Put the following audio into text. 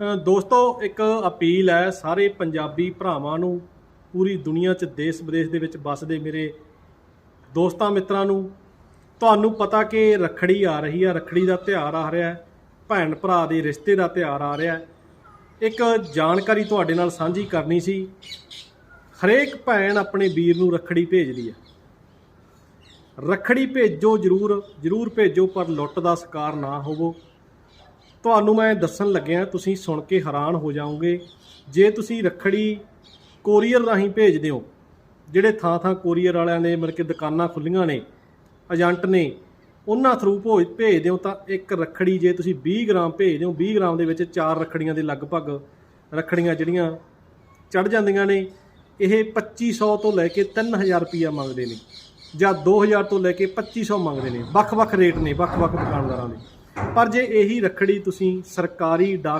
ਦੋਸਤੋ, ਇੱਕ ਅਪੀਲ ਹੈ ਸਾਰੇ ਪੰਜਾਬੀ ਭਰਾਵਾਂ ਨੂੰ, ਪੂਰੀ ਦੁਨੀਆ 'ਚ ਦੇਸ਼ ਵਿਦੇਸ਼ ਦੇ ਵਿੱਚ ਵੱਸਦੇ ਮੇਰੇ ਦੋਸਤਾਂ ਮਿੱਤਰਾਂ ਨੂੰ, ਤੁਹਾਨੂੰ ਪਤਾ ਕਿ ਰੱਖੜੀ ਆ ਰਹੀ ਹੈ, ਰੱਖੜੀ ਦਾ ਤਿਉਹਾਰ ਆ ਰਿਹਾ ਹੈ, ਭੈਣ ਭਰਾ ਦੇ ਰਿਸ਼ਤੇ ਦਾ ਤਿਉਹਾਰ ਆ ਰਿਹਾ ਹੈ। ਇੱਕ ਜਾਣਕਾਰੀ ਤੁਹਾਡੇ ਨਾਲ ਸਾਂਝੀ ਕਰਨੀ ਸੀ, ਹਰੇਕ ਭੈਣ ਆਪਣੇ ਵੀਰ ਨੂੰ ਰੱਖੜੀ ਭੇਜਦੀ ਹੈ। ਰੱਖੜੀ ਭੇਜੋ ਜਰੂਰ ਜਰੂਰ ਭੇਜੋ, ਪਰ ਲੁੱਟ ਦਾ ਸ਼ਿਕਾਰ ਨਾ ਹੋਵੋ। ਤੁਹਾਨੂੰ ਮੈਂ ਦੱਸਣ ਲੱਗਿਆ, ਤੁਸੀਂ ਸੁਣ ਕੇ ਹੈਰਾਨ ਹੋ ਜਾਓਗੇ। ਜੇ ਤੁਸੀਂ ਰੱਖੜੀ ਕੋਰੀਅਰ ਰਾਹੀਂ ਭੇਜਦੇ ਹੋ ਜਿਹੜੇ ਥਾਂ ਥਾਂ ਕੋਰੀਅਰ ਵਾਲਿਆਂ ਦੇ ਮਤਲਬ ਕਿ ਦੁਕਾਨਾਂ ਖੁੱਲੀਆਂ ਨੇ, ਏਜੰਟ ਨੇ, ਉਹਨਾਂ ਥਰੂ ਭੋਜ ਭੇਜਦੇ ਹੋ ਤਾਂ ਇੱਕ ਰੱਖੜੀ ਜੇ ਤੁਸੀਂ 20 ਗ੍ਰਾਮ ਭੇਜਦੇ ਹੋ 20 ਗ੍ਰਾਮ ਦੇ ਵਿੱਚ ਚਾਰ ਰੱਖੜੀਆਂ ਦੇ ਲਗਭਗ ਰੱਖੜੀਆਂ ਜਿਹੜੀਆਂ ਚੜ ਜਾਂਦੀਆਂ ਨੇ, ਇਹ 2500 ਤੋਂ ਲੈ ਕੇ 3000 ਰੁਪਈਆ ਮੰਗਦੇ ਨੇ ਜਾਂ 2000 ਤੋਂ ਲੈ ਕੇ 2500 ਮੰਗਦੇ ਨੇ। ਵੱਖ-ਵੱਖ ਰੇਟ ਨੇ, ਵੱਖ-ਵੱਖ ਦੁਕਾਨਦਾਰਾਂ ਦੇ। ਪਰ ਜੇ ਇਹੀ ਰੱਖੜੀ ਤੁਸੀਂ ਸਰਕਾਰੀ ਡਾਕ